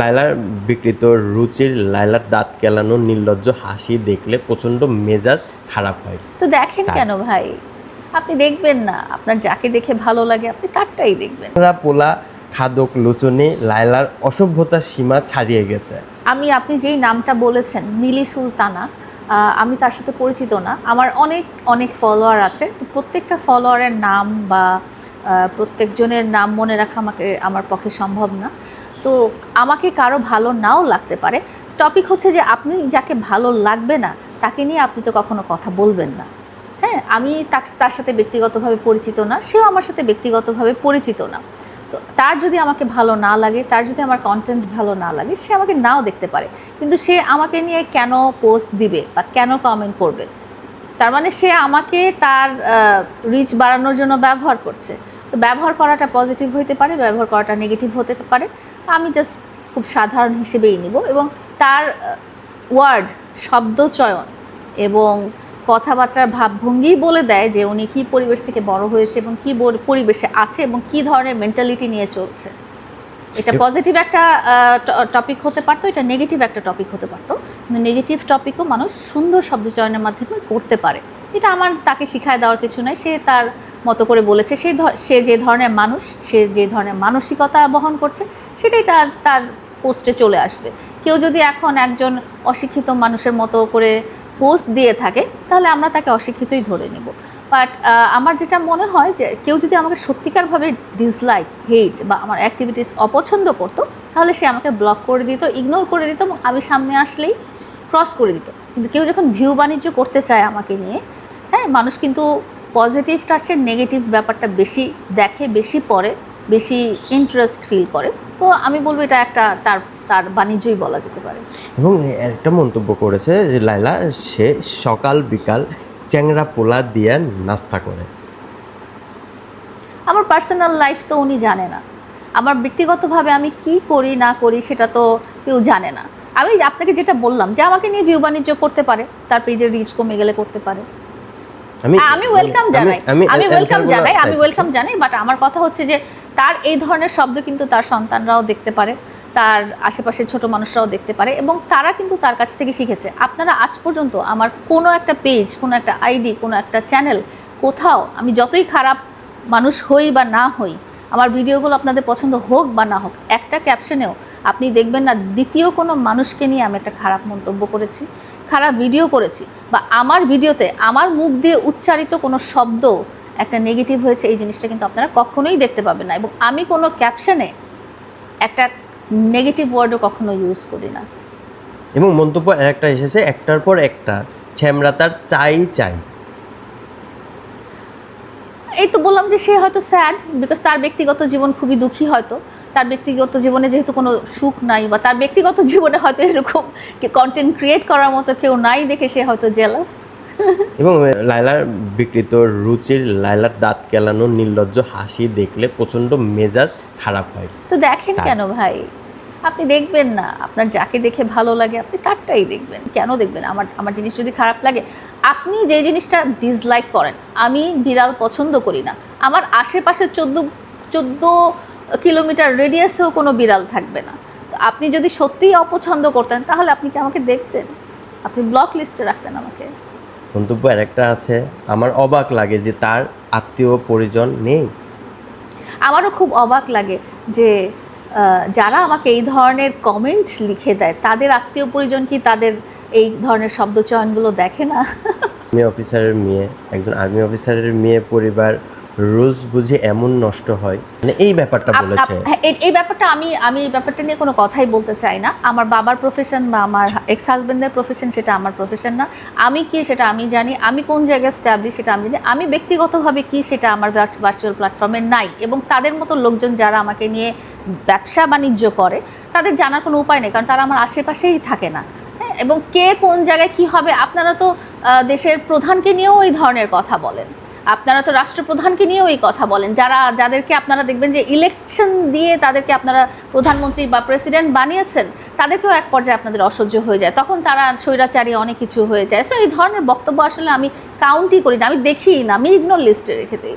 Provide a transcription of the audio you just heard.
লাইলার বিকৃত রুচির লাইলার দাঁত কেলানো নির্লজ্জ হাসি দেখলে প্রচণ্ড মেজাজ খারাপ হয়। তো দেখেন কেন ভাই? আপনি দেখবেন না। আপনার যাকে দেখে ভালো লাগে আপনি তারটাই দেখবেন। পোলা খাদক লোচনে লাইলার অসভ্যতার সীমা ছাড়িয়ে গেছে। আমি আপনি যেই নামটা বলেছেন মিলি সুলতানা আমি তার সাথে পরিচিত না। আমার অনেক অনেক ফলোয়ার আছে। তো প্রত্যেকটা ফলোয়ারের নাম বা প্রত্যেকজনের নাম মনে রাখা আমাকে আমার পক্ষে সম্ভব না। তো আমাকে কারও ভালো নাও লাগতে পারে। টপিক হচ্ছে যে আপনি যাকে ভালো লাগবে না, তাকে নিয়ে আপনি তো কখনো কথা বলবেন না। হ্যাঁ আমি তার সাথে ব্যক্তিগতভাবে পরিচিত না, সেও আমার সাথে ব্যক্তিগতভাবে পরিচিত না। তো তার যদি আমাকে ভালো না লাগে, তার যদি আমার কন্টেন্ট ভালো না লাগে, সে আমাকে নাও দেখতে পারে। কিন্তু সে আমাকে নিয়ে কেন পোস্ট দিবে বা কেন কমেন্ট করবে? তার মানে সে আমাকে তার রিচ বাড়ানোর জন্য ব্যবহার করছে। তো ব্যবহার করাটা পজিটিভ হতে পারে, ব্যবহার করাটা নেগেটিভ হতে পারে। আমি জাস্ট খুব সাধারণ হিসেবেই নিব এবং তার ওয়ার্ড শব্দ চয়ন এবং কথাবার্তার ভাবভঙ্গি বলে দেয় যে উনি কি পরিবেশ থেকে বড় হয়েছে এবং কি পরিবেশে আছে এবং কি ধরনের মেন্টালিটি নিয়ে চলছে। এটা পজিটিভ একটা টপিক হতে পারতো এটা নেগেটিভ একটা টপিক হতে পারতো। কিন্তু নেগেটিভ টপিকও মানুষ সুন্দর শব্দচয়নের মাধ্যমে করতে পারে। এটা আমার তাকে শিখায় দেওয়ার কিছু নয় সে তার মতো করে বলেছে। সে সে যে ধরনের মানুষ সে যে ধরনের মানসিকতা বহন করছে সেটাই তার তার পোস্টে চলে আসবে। কেউ যদি এখন একজন অশিক্ষিত মানুষের মতো করে পোস্ট দিয়ে থাকে, তাহলে আমরা তাকে অশিক্ষিতই ধরে নিব। বাট আমার যেটা মনে হয় যে, কেউ যদি আমাকে সত্যিকারভাবে ডিসলাইক হেট বা আমার অ্যাক্টিভিটিস অপছন্দ করতো, তাহলে সে আমাকে ব্লক করে দিত ইগনোর করে দিত এবং আমি সামনে আসলেই ক্রস করে দিত। কিন্তু কেউ যখন ভিউ বাণিজ্য করতে চায় আমাকে নিয়ে হ্যাঁ মানুষ কিন্তু পজিটিভটার চেয়ে নেগেটিভ ব্যাপারটা বেশি দেখে, বেশি পড়ে। বেশি ইন্টারেস্ট ফিল করে। তো আমি বলব এটা একটা তার তার বাণিজ্যই বলা যেতে পারে। এবং একটা মন্তব্য করেছে যে লাইলা সে সকাল বিকাল চ্যাংরা পোলা দিয়ে নাস্তা করে। আমার পার্সোনাল লাইফ তো উনি জানে না। আমার ব্যক্তিগতভাবে আমি কি করি না করি সেটা তো কেউ জানে না। আমি আপনাকে যেটা বললাম যে আমাকে নিয়ে ভিউ বাণিজ্য করতে পারে তার পেজের রিচ কমে গেলে করতে পারে। আমি ওয়েলকাম জানাই। আমি ওয়েলকাম জানাই আমি ওয়েলকাম জানাই বাট আমার কথা হচ্ছে যে তার এই ধরনের শব্দ কিন্তু তার সন্তানরাও দেখতে পারে তার আশেপাশের ছোট মানুষরাও দেখতে পারে এবং তারা কিন্তু তার কাছ থেকে শিখেছে। আপনারা আজ পর্যন্ত আমার কোনো একটা পেজ কোনো একটা আইডি কোনো একটা চ্যানেল কোথাও আমি যতই খারাপ মানুষ হই বা না হই আমার ভিডিওগুলো আপনাদের পছন্দ হোক বা না হোক একটা ক্যাপশনেও আপনি দেখবেন না দ্বিতীয় কোনো মানুষকে নিয়ে আমি একটা খারাপ মন্তব্য করেছি। খারাপ ভিডিও করেছি বা আমার ভিডিওতে আমার মুখ দিয়ে উচ্চারিত কোনো শব্দ একটা নেগেটিভ হয়েছে এই জিনিসটা কিন্তু আপনারা কখনোই দেখতে পাবেন না এবং আমি কোনো ক্যাপশনে একটা নেগেটিভ ওয়ার্ডও কখনো ইউজ করি না। এবং মন্তব্য একটা এসেছে একটার পর একটা ছ্যামরা তার চাই চাই। এই তো বললাম যে সে হয়তো স্যাড বিকজ তার ব্যক্তিগত জীবন খুবই দুঃখী হয়তো। তার ব্যক্তিগত জীবনে যেহেতু কোনো সুখ নাই বা তার ব্যক্তিগত জীবনে হয়তো এরকম কন্টেন্ট ক্রিয়েট করার মতো কেউ নাই দেখে সে হয়তো জেলাস এবং লাইলার বিকৃত রুচির লাইলার দাঁত কেলানো নির্লজ্জ হাসি দেখলে প্রচণ্ড মেজাজ খারাপ হয়। তো দেখেন কেন ভাই? আপনি দেখবেন না। আপনার যাকে দেখে ভালো লাগে আপনি তারটাই দেখবেন। কেন দেখবেন? আমার আমার জিনিস যদি খারাপ লাগে আপনি যে জিনিসটা ডিসলাইক করেন আমি বিড়াল পছন্দ করি না। আমার আশেপাশে চোদ্দ চোদ্দ কিলোমিটার রেডিয়াসেও কোনো বিড়াল থাকবে না। আপনি যদি সত্যিই অপছন্দ করতেন তাহলে আপনি কি আমাকে দেখতেন? আপনি ব্লক লিস্টে রাখতেন আমাকে। মন্তব্য আর একটা আছে আমার অবাক লাগে যে তার আত্মীয় পরিজন নেই। আমারও খুব অবাক লাগে যে যারা আমাকে এই ধরনের কমেন্ট লিখে দেয় তাদের আত্মীয় পরিজন কি তাদের এই ধরনের শব্দচয়নগুলো দেখে না? আর্মি অফিসারের মেয়ে একজন আর্মি অফিসারের মেয়ে পরিবার রুলস বুঝে এমন নষ্ট হয়। মানে এই ব্যাপারটা বলেছে। হ্যাঁ, এই- ব্যাপারটা আমি আমি এই ব্যাপারটা নিয়ে কোনো কথাই বলতে চাই না। আমার বাবার প্রফেশন বা আমার এক্স হাজবেন্ডের প্রফেশন সেটা আমার প্রফেশন না। আমি কি সেটা আমি জানি। আমি কোন জায়গায় স্ট্যাবলিশ সেটা আমি জানি। আমি ব্যক্তিগতভাবে কি সেটা আমার ভার্চুয়াল প্ল্যাটফর্মে নাই এবং তাদের মতো লোকজন যারা আমাকে নিয়ে ব্যবসা বাণিজ্য করে তাদের জানার কোনো উপায় নেই। কারণ তারা আমার আশেপাশেই থাকে না। হ্যাঁ, এবং কে কোন জায়গায় কি হবে আপনারা তো দেশের প্রধানকে নিয়েও এই ধরনের কথা বলেন। আপনারা তো রাষ্ট্রপ্রধানকে নিয়েও এই কথা বলেন। যারা, যাদেরকে আপনারা দেখবেন যে ইলেকশন দিয়ে তাদেরকে আপনারা প্রধানমন্ত্রী বা প্রেসিডেন্ট বানিয়েছেন, তাদেরকেও এক পর্যায়ে আপনাদের অসহ্য হয়ে যায়। তখন তারা স্বৈরাচারী অনেক কিছু হয়ে যায়। সো এই ধরনের বক্তব্য আসলে আমি কাউন্টই করি না, আমি দেখি না, আমি ইগনোর লিস্টে রেখে দিই।